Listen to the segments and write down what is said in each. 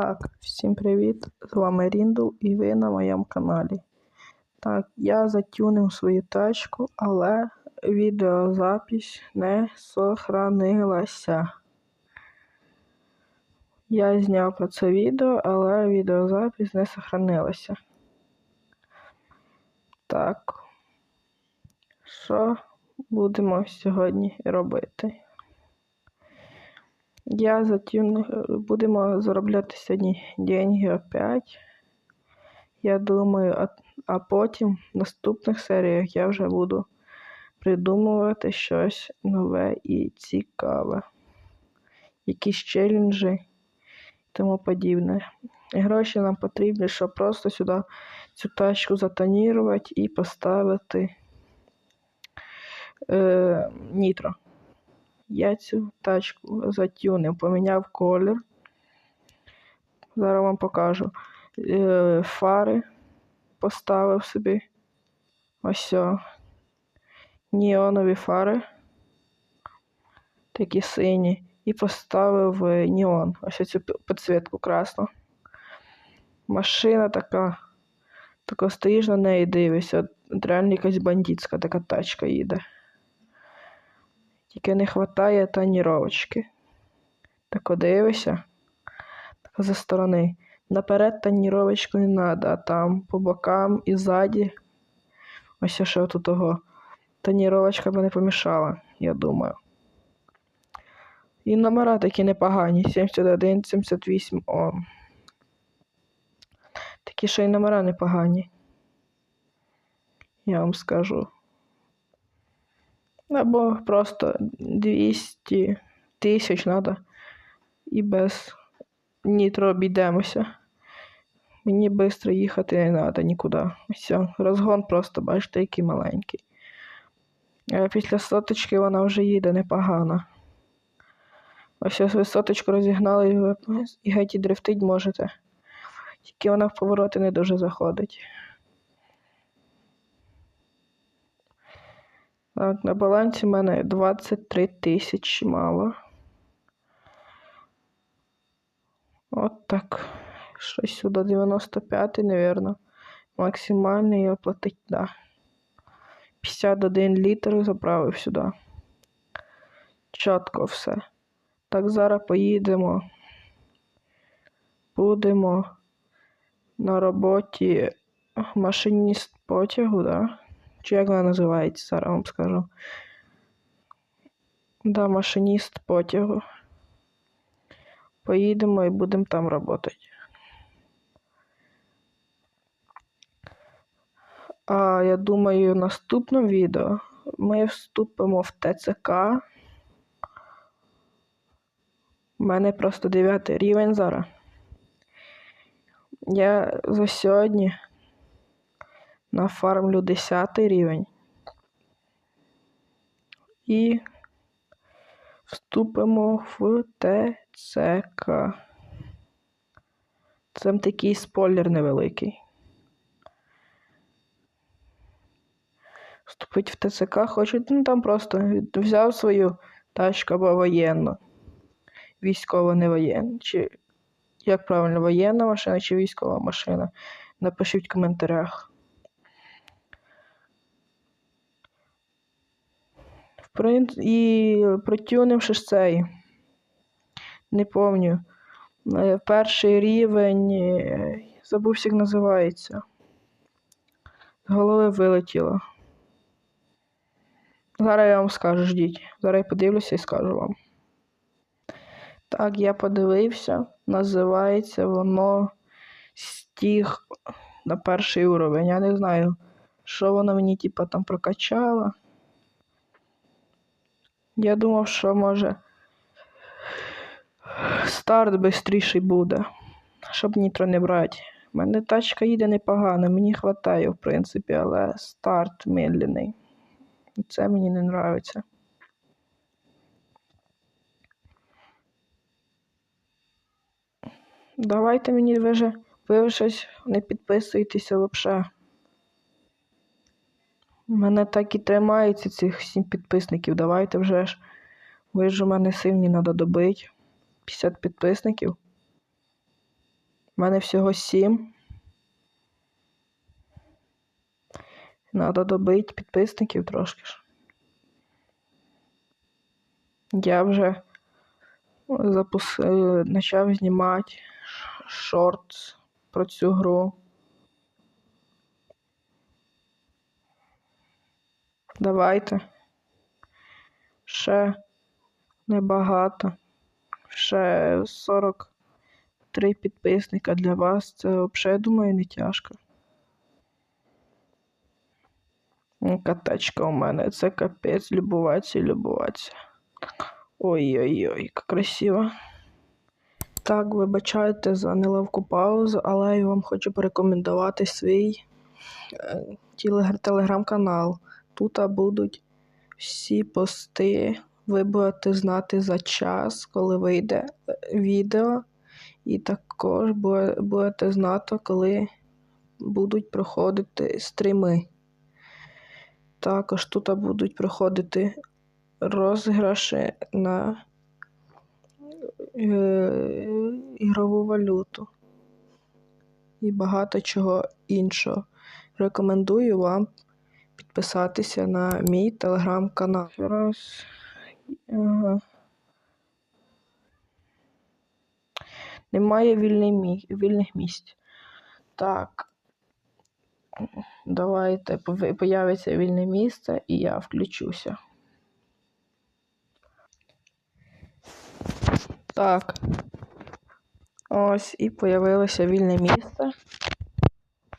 Так, всім привіт! З вами Ріндл і ви на моєму каналі. Так, я затюнив свою тачку, але відеозапись не сохранилася. Я зняв про це відео, але відеозапись не сохранилася. Так. Що будемо сьогодні робити? Я затюн... Будемо заробляти сьогодні деньги опять. Я думаю, а, а потім в наступних серіях я вже буду придумувати щось нове і цікаве. Якісь челенджі і тому подібне. Гроші нам потрібні, щоб просто сюди цю тачку затонірувати і поставити е, нітро. Я цю тачку затюнив, поміняв колір. Зараз вам покажу. Е, Фари поставив собі. Ось. о. Неонові фари. Такі сині. І поставив е, неон. Ось цю підсвітку красну. Машина така. Тако стоїш на неї дивишся. От Реально якась бандитська така тачка їде. Тільки не вистачає тоніровочки. Так дивишся. Так за сторони. Наперед тоніровочку не треба, а там по бокам і ззаді. Ось що тут того. Тоніровочка би не помішала, я думаю. І номера такі непогані. 71, 78 О. Такі ще й номера непогані. Я вам скажу. Або просто 200 тисяч треба. І без нітро обійдемося. Мені швидко їхати не треба нікуди. Все, розгон просто, бачите, який маленький. А після соточки вона вже їде непогано. Ось ось ви соточку розігнали і, і геть і дрифтить можете. Тільки вона в повороти не дуже заходить. Так, на балансі в мене 23 тисячі мало. От так. Щось сюди 95, напевно. Максимальний оплатить, да. 51 літр заправив сюди. Чітко все. Так, зараз поїдемо. Будемо на роботі машиніст потягу, да? Чи як вона називається, зараз вам скажу. Да, машиніст потягу. Поїдемо і будемо там працювати. А я думаю, в наступному відео ми вступимо в ТЦК. У мене просто 9 рівень зараз. Я за сьогодні нафармлю 10 рівень. І вступимо в ТЦК. Це такий спойлер невеликий. Вступить в ТЦК хочуть, ну там просто взяв свою тачку або воєнну. Військово не воєнна. Чи як правильно, воєнна машина чи військова машина? Напишіть в коментарях. В принц... І протюнивши цей. Не помню. Е, Перший рівень. е, Забувся, як називається. З голови вилетіло. Зараз я вам скажу, ждіть. Зараз я подивлюся і скажу вам. Так, я подивився. Називається воно стіг на перший уровень. Я не знаю, що воно мені типа там прокачало. Я думав, що може старт швидший буде, щоб нітро не брати. У мене тачка їде непогано, мені вистачає, в принципі, але старт медленний. Це мені не подобається. Давайте мені ви же, ви щось не підписуєтеся взагалі. Мене так і тримається цих сім підписників. Давайте вже ж. Ви ж у мене сильні треба добити. 50 підписників. У мене всього сім. Надо добити підписників трошки ж. Я вже запус... е, почав знімати шорт про цю гру. Давайте. Ще небагато. Ще 43 підписника для вас. Це взагалі, думаю, не тяжко. Катачка у мене, це капець, любуватися і любуватися. Ой-ой-ой, як красиво. Так, вибачайте за неловку паузу, але я вам хочу порекомендувати свій е, телеграм-канал. Тут будуть всі пости. Ви будете знати за час, коли вийде е, відео, і також будете знати, коли будуть проходити стріми. Також тут будуть проходити розіграші на е, ігрову валюту і багато чого іншого. Рекомендую вам підписатися на мій телеграм-канал. Раз. Ага. Немає вільний мі... вільних місць. Так. Давайте появиться вільне місце і я включуся. Так. Ось і появилося вільне місце.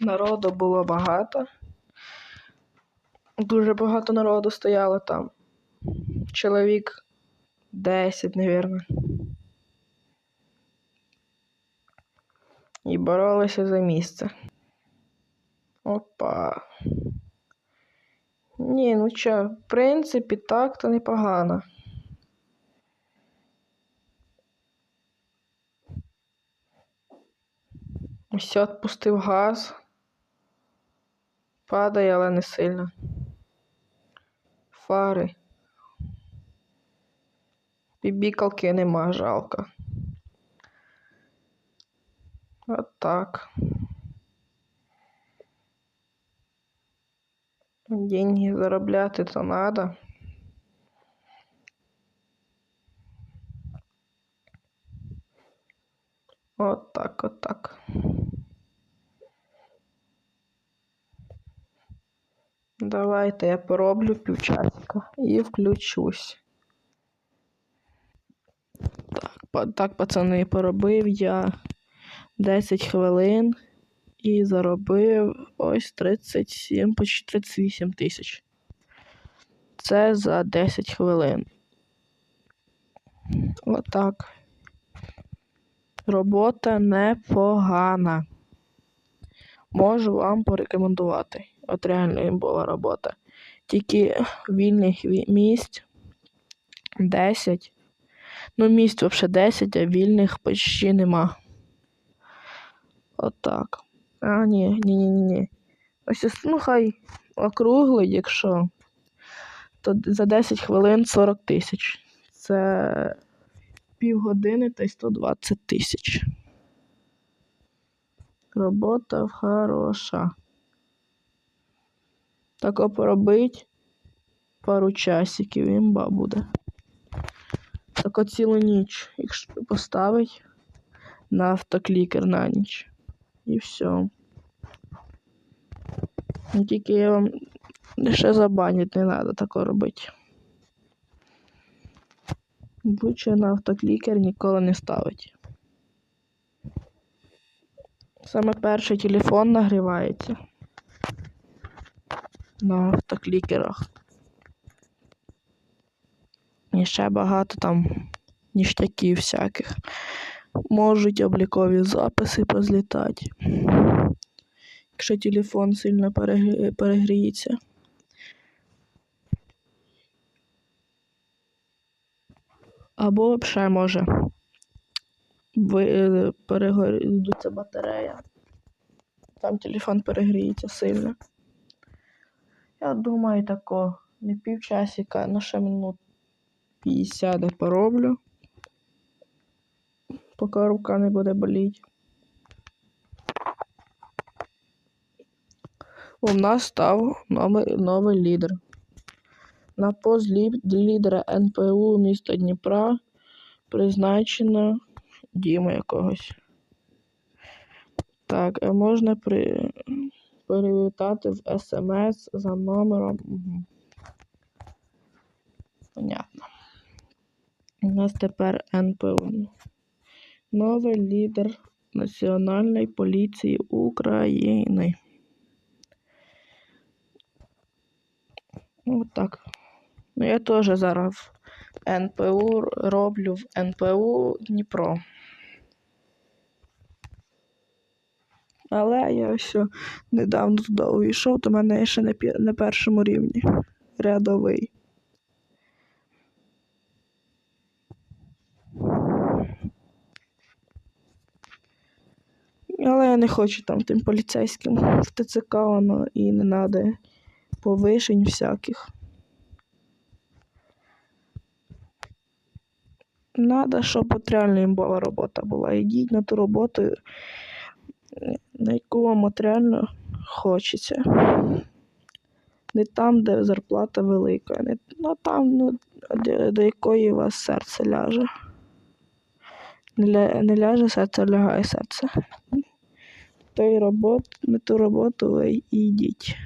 Народу було багато. Дуже багато народу стояло там. Чоловік 10, мабуть. І боролися за місце. Опа. Ні, ну чо, в принципі, так то непогано. Все, відпустив газ. Падає, але не сильно. Фари. Бібікалки нема, жалко. От так. Деньги заробляти то надо. От так, от так. Давайте я пороблю півчасика і включусь. Так, так, пацани, поробив я 10 хвилин і заробив ось 37, почти 38 тисяч. Це за 10 хвилин. Отак. Робота непогана. Можу вам порекомендувати. От реально їм була робота. Тільки вільних місць 10. Ну, місць взагалі 10, а вільних почти нема. Отак. А, ні, ні, ні, ні, ось, ну, хай округлий, якщо. То за 10 хвилин 40 тисяч. Це півгодини та й 120 тисяч. Робота хороша. Тако поробить пару часиків імба буде. Тако цілу ніч, якщо поставить на автоклікер на ніч. І все. Ну, Тільки я вам ще забанять не треба тако робити. Лучше на автоклікер ніколи не ставить. Саме перший телефон нагрівається на автоклікерах. І ще багато там ніштяків всяких. Можуть облікові записи позлітати. Якщо телефон сильно перегрі- перегріється. Або взагалі може е, перегоріться батарея. Там телефон перегріється сильно. Я думаю, такого не півчасика, ну ще минут 50 пороблю. Поки рука не буде боліти. У нас став новий, новий лідер. На пост лідера НПУ міста Дніпра призначено Діма якогось. Так, можна при привітати в смс за номером. Угу. Понятно. У нас тепер НПУ. Новий лідер Національної поліції України. От так. Ну, я теж зараз НПУ роблю в НПУ Дніпро. Але я ще недавно туди увійшов, то мене ще на, пі- на першому рівні. Рядовий. Але я не хочу там тим поліцейським в ТЦК і не треба повишень всяких. Надо, щоб от реально імбова робота була. Йдіть на ту роботу, на яку вам от реально хочеться. Не там, де зарплата велика, не ну, там, ну, де, до якої у вас серце ляже. Не, ля, не ляже серце, лягає серце. Той робот, на ту роботу ви і йдіть.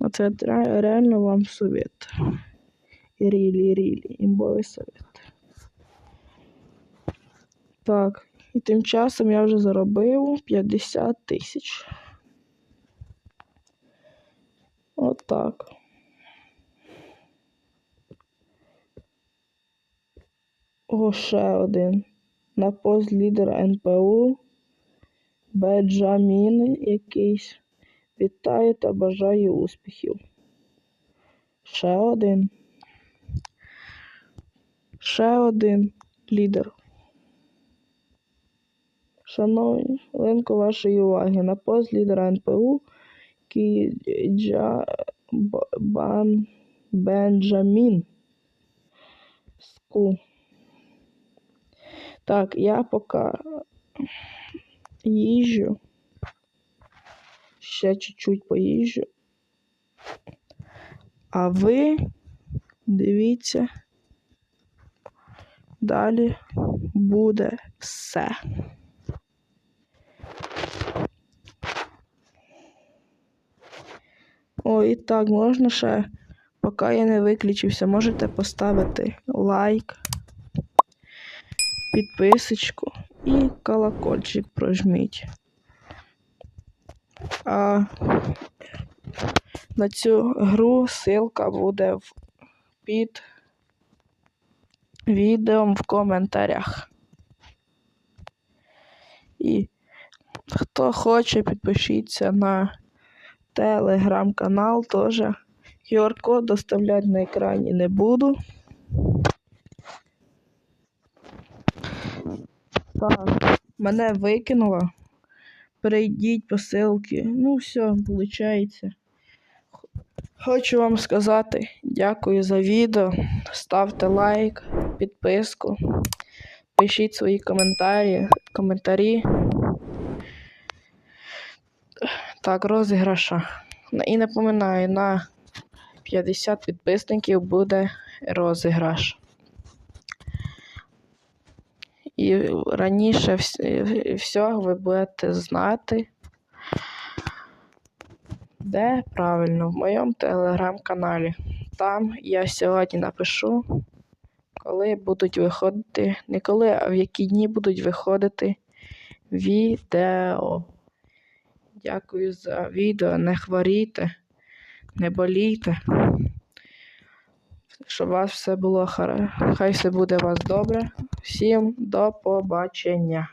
Оце ре- реально вам совет. Рілі, рілі, імбовий совет. Так, і тим часом я вже заробив 50 тисяч. Отак. О, ще один. На пост лідера НПУ. Беджамін якийсь. Вітаю та бажаю успіхів. Ще один. Ще один лідер. Шановні, хвилинку вашої уваги. На пост лідера НПУ Кіджа Бан Бенджамін. Ску. Так, я поки їжджу. Ще чуть-чуть поїжджу. А ви дивіться. Далі буде все. О, і так, можна ще, поки я не виключився, можете поставити лайк, підписочку і колокольчик прожміть. А на цю гру ссылка буде під відео в коментарях. І хто хоче, підпишіться на телеграм-канал теж. QR-код доставляти на екрані не буду. Так, мене викинуло. Перейдіть по ссылці. Ну, все, виходить. Хочу вам сказати дякую за відео. Ставте лайк, підписку, пишіть свої коментарі, коментарі. Так, розіграша. І напоминаю, на 50 підписників буде розіграш. І раніше всього ви будете знати, де правильно, в моєму телеграм-каналі. Там я сьогодні напишу, коли будуть виходити, не коли, а в які дні будуть виходити відео. Дякую за відео. Не хворійте, не болійте. Щоб у вас все було хорошо. Хай все буде у вас добре. Всім до побачення.